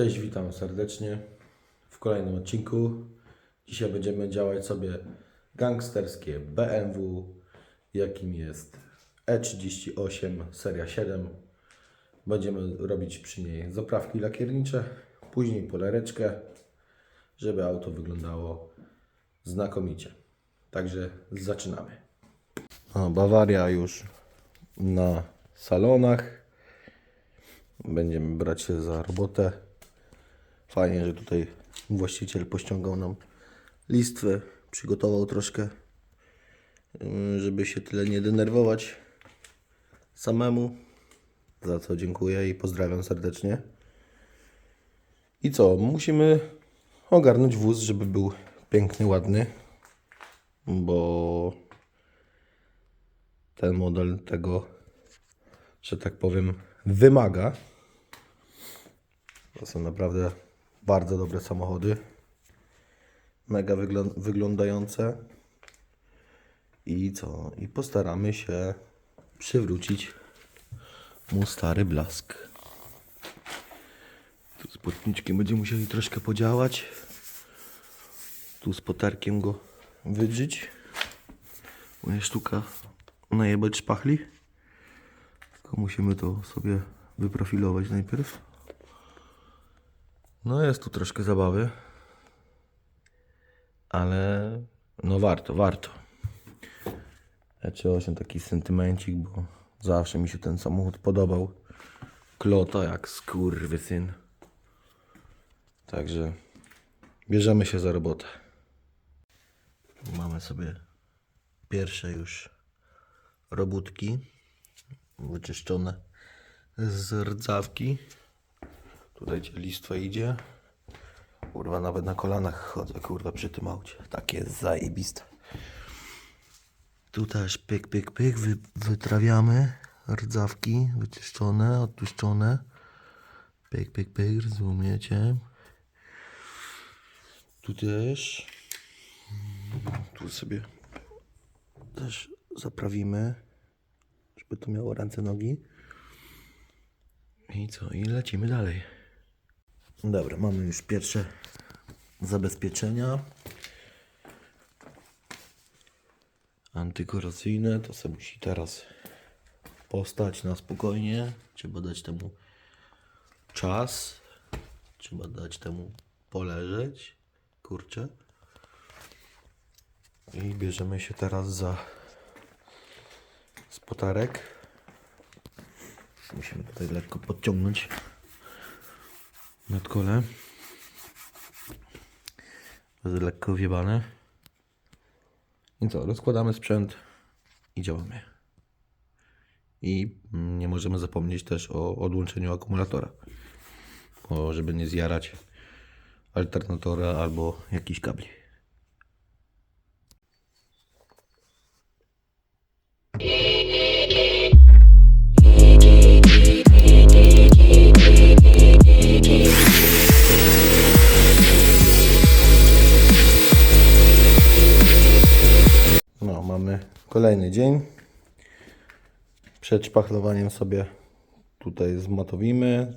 Cześć, witam serdecznie w kolejnym odcinku. Dzisiaj będziemy działać sobie gangsterskie BMW, jakim jest E38 seria 7. Będziemy robić przy niej zaprawki lakiernicze, później polereczkę, żeby auto wyglądało znakomicie. Także zaczynamy. Bawaria już na salonach. Będziemy brać się za robotę. Fajnie, że tutaj właściciel pościągał nam listwę, przygotował troszkę, żeby się tyle nie denerwować samemu. Za co dziękuję i pozdrawiam serdecznie. I co? Musimy ogarnąć wóz, żeby był piękny, ładny, bo ten model tego, że tak powiem, wymaga. To są naprawdę bardzo dobre samochody. Mega wyglą- wyglądające. I co? I postaramy się przywrócić mu stary blask. Tu z płotniczkiem będziemy musieli troszkę podziałać. Tu z potarkiem go wydrzeć. Moja sztuka najebać szpachli. Tylko musimy to sobie wyprofilować najpierw. No jest tu troszkę zabawy. Ale no warto, warto. Ja czułem się taki sentymencik, bo zawsze mi się ten samochód podobał. Klota jak skurwysyn. Także bierzemy się za robotę. Mamy sobie pierwsze już robótki wyczyszczone z rdzawki. Tutaj gdzie listwa idzie. Kurwa, nawet na kolanach chodzę, kurwa, przy tym aucie. Takie jest zajebiste. Tu też pyk, pyk, pyk, wy, wytrawiamy rdzawki wyczyszczone, odtłuszczone. Pyk, pyk, pyk, rozumiecie? Tu też. Tu sobie też zaprawimy, żeby to miało ręce, nogi. I co? I lecimy dalej. Dobra, mamy już pierwsze zabezpieczenia. Antykorozyjne. To sobie musi teraz postać na spokojnie. Trzeba dać temu czas. Trzeba dać temu poleżeć. Kurczę. I bierzemy się teraz za spotarek. Musimy tutaj lekko podciągnąć nadkole. Jest lekko wjebane. I co? Rozkładamy sprzęt i działamy. I nie możemy zapomnieć też o odłączeniu akumulatora. Bo żeby nie zjarać alternatora albo jakiś kabli. Mamy kolejny dzień. Przed szpachlowaniem sobie tutaj zmatowimy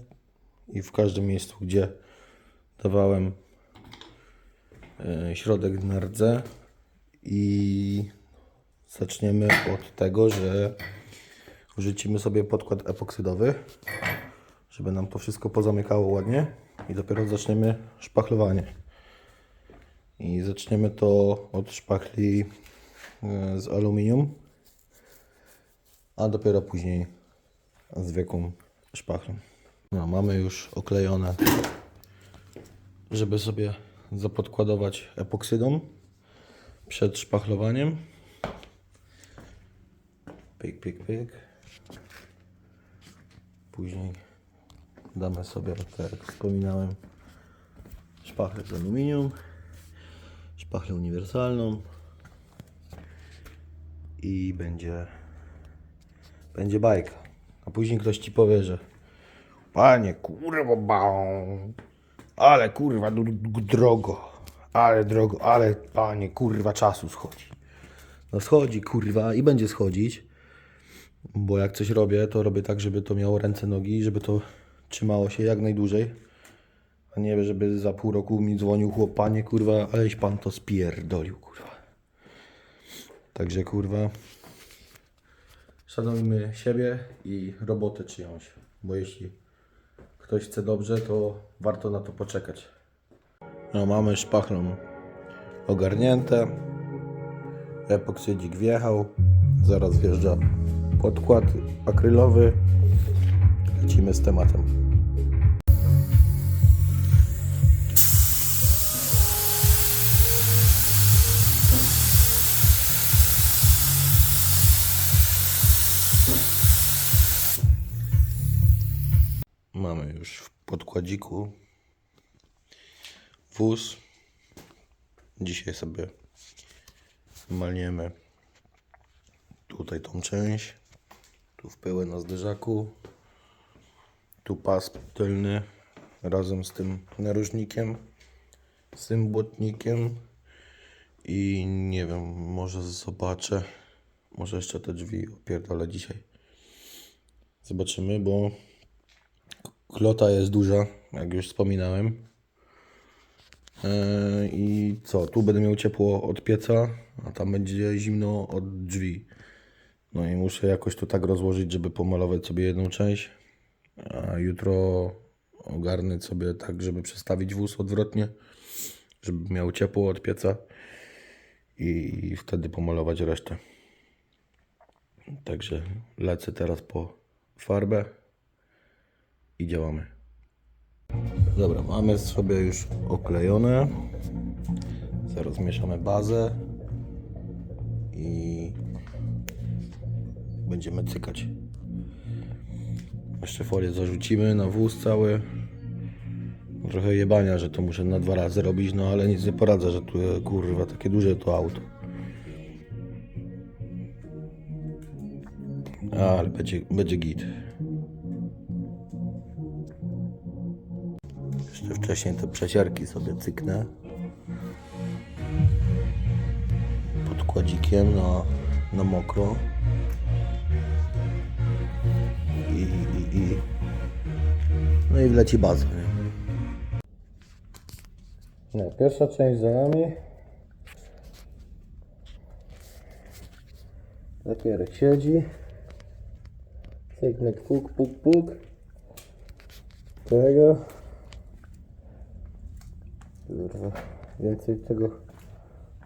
i w każdym miejscu, gdzie dawałem e, środek na rdze i zaczniemy od tego, że wrzucimy sobie podkład epoksydowy, żeby nam to wszystko pozamykało ładnie i dopiero zaczniemy szpachlowanie. I zaczniemy to od szpachli z aluminium, a dopiero później zwykłą szpachlą. No, mamy już oklejone, żeby sobie zapodkładować epoksydą przed szpachlowaniem. Pyk, pyk, pyk. Później damy sobie, tak jak wspominałem, szpachlę z aluminium, szpachlę uniwersalną i będzie będzie bajka. A później ktoś ci powie, że panie kurwa bał, ale kurwa d- drogo, ale drogo, ale panie kurwa czasu schodzi. No schodzi kurwa i będzie schodzić, bo jak coś robię, to robię tak, żeby to miało ręce, nogi, żeby to trzymało się jak najdłużej. A nie, żeby za pół roku mi dzwonił chłop, panie kurwa, aleś pan to spierdolił, kurwa. Także kurwa, szanujmy siebie i robotę czyjąś, bo jeśli ktoś chce dobrze, to warto na to poczekać. No mamy szpachlą ogarnięte, epoksydzik wjechał, zaraz wjeżdża podkład akrylowy, lecimy z tematem. W podkładziku wóz. Dzisiaj sobie malniemy tutaj tą część. Tu w pyłę na zderzaku. Tu pas tylny razem z tym narożnikiem, z tym błotnikiem. I nie wiem, może zobaczę. Może jeszcze te drzwi opierdolę dzisiaj. Zobaczymy, bo klota jest duża, jak już wspominałem. Eee, I co? Tu będę miał ciepło od pieca, a tam będzie zimno od drzwi. No i muszę jakoś to tak rozłożyć, żeby pomalować sobie jedną część. A jutro ogarnę sobie tak, żeby przestawić wóz odwrotnie, żeby miał ciepło od pieca i wtedy pomalować resztę. Także lecę teraz po farbę i działamy. Dobra, mamy sobie już oklejone. Zaraz mieszamy bazę i będziemy cykać. Jeszcze folię zarzucimy na wóz cały. Trochę jebania, że to muszę na dwa razy robić, no ale nic nie poradzę, że tu kurwa takie duże to auto. Ale będzie, będzie git. Wcześniej te przesiarki sobie cyknę. Podkładzikiem na, na mokro. I, i, i. No i wleci baza. No, pierwsza część za nami. Lakierek siedzi. Cyknek puk, puk, puk. Tego. Kurwa, więcej tego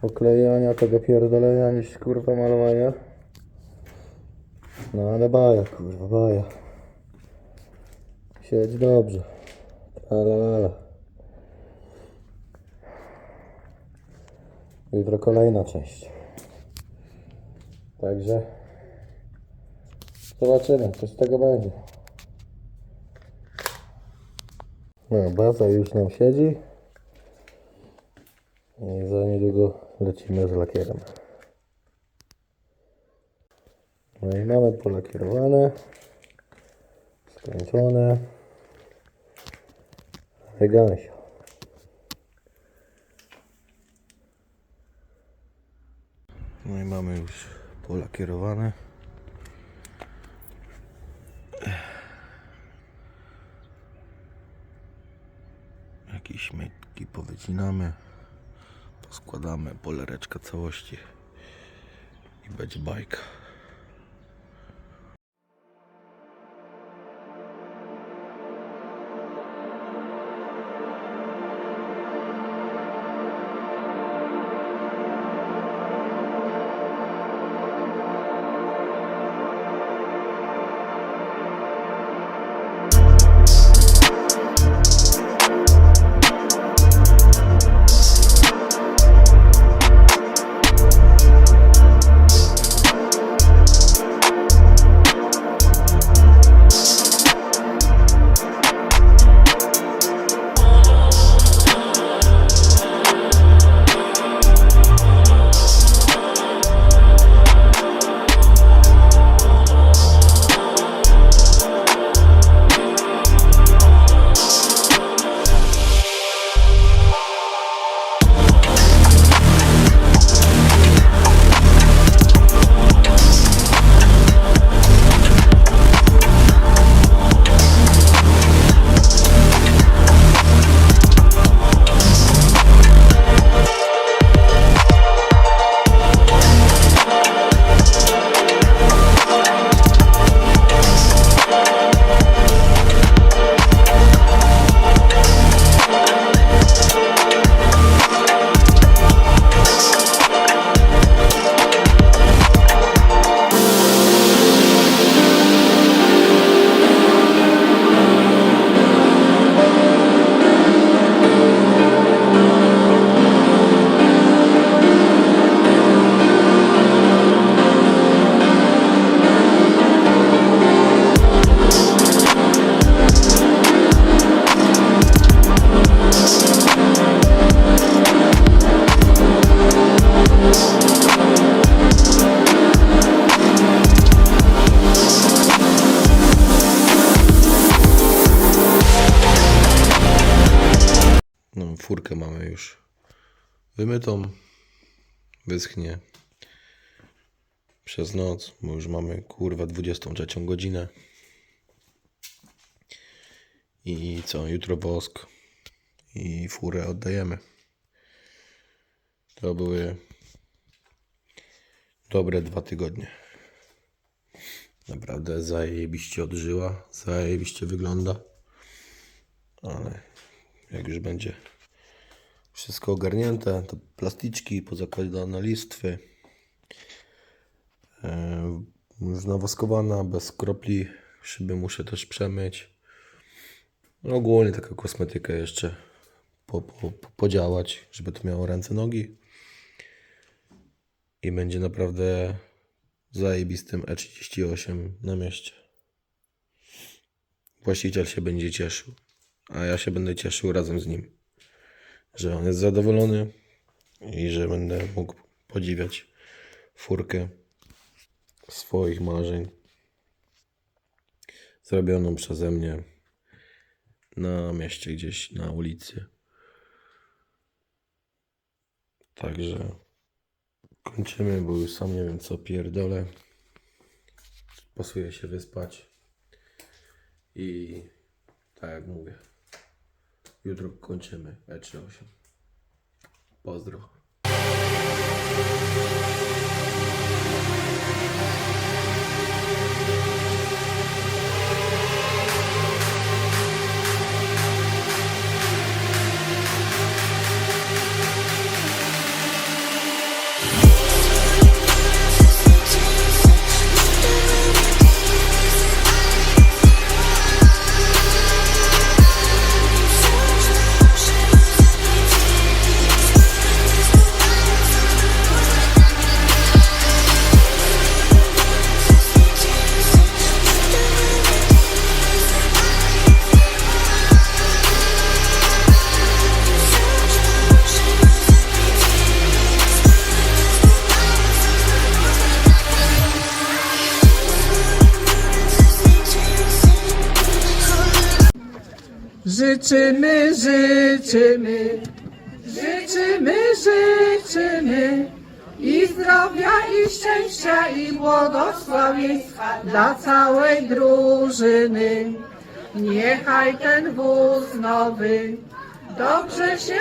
oklejania, tego pierdolenia niż kurwa malowania. No ale baja, kurwa, baja. Siedź dobrze. Tralalala. Jutro kolejna część. Także zobaczymy, co z tego będzie. No, baza już nam siedzi. I za niedługo lecimy z lakierem. No i mamy polakierowane, skończone. Elegancja. No i mamy już polakierowane. Jakieś śmietki powycinamy poskładamy polereczkę całości i będzie bajka. Mamy już wymytą. Wyschnie przez noc, bo już mamy kurwa 23 godzinę. I co, jutro wosk i furę oddajemy. To były dobre dwa tygodnie. Naprawdę zajebiście odżyła, zajebiście wygląda. Ale jak już będzie wszystko ogarnięte, to plasticzki pozakładane listwy. E, już nawoskowana, bez kropli. Szyby muszę też przemyć. No, ogólnie taka kosmetyka jeszcze po, po, podziałać, żeby to miało ręce, nogi. I będzie naprawdę zajebistym E38 na mieście. Właściciel się będzie cieszył, a ja się będę cieszył razem z nim, że on jest zadowolony i że będę mógł podziwiać furkę swoich marzeń zrobioną przeze mnie na mieście gdzieś na ulicy. Także kończymy, bo już sam nie wiem co pierdolę. Pasuję się wyspać. I tak jak mówię, jutro kończymy E38. Pozdro. Życzymy, życzymy, życzymy, życzymy. I zdrowia, i szczęścia, i błogosławieństwa dla całej drużyny. Niechaj ten wóz nowy dobrze się